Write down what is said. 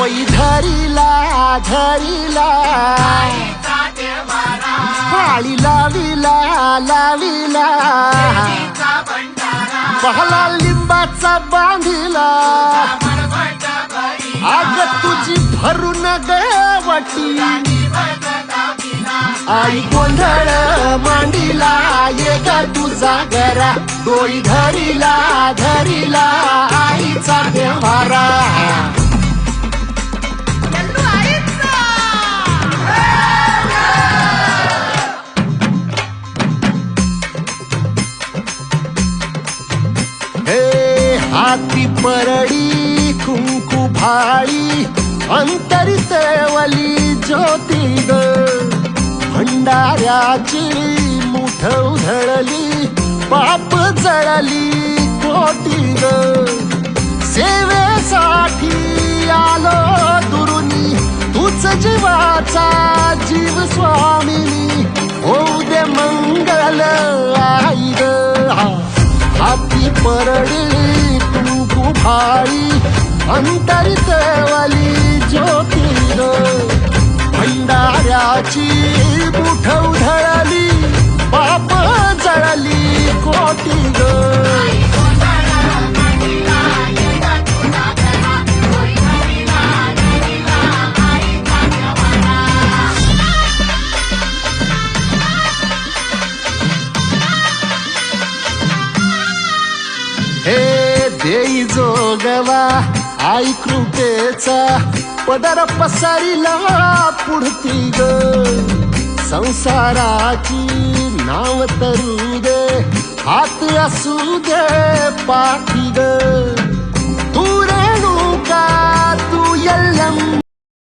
कोई धरीला धरीला। पाळी लाविला लाविला। पहला लिंबाचा बांधिला। आग तुझी भरून गवटी आई गोंधळ मांडीला ये तुझा घरा डोई धरीला धरीला आईचा देव हे हाती परडी कुंकू भाळी अंतरितवली ज्योती ग. भंडाऱ्याची मुठ उधळली पाप जळली कोटी ग. सेवेसाठी आलो दुरुनी तूच जीवाचा परडी कुंकू भाळी अंतरित वाली ज्योती भंडाऱ्याची मुठ उधळा. हे देई जोगवा आई कृपेचा पदर पसारीला पुढती ग. संसाराची नाव तरू दे हात असू दे पाठी ग.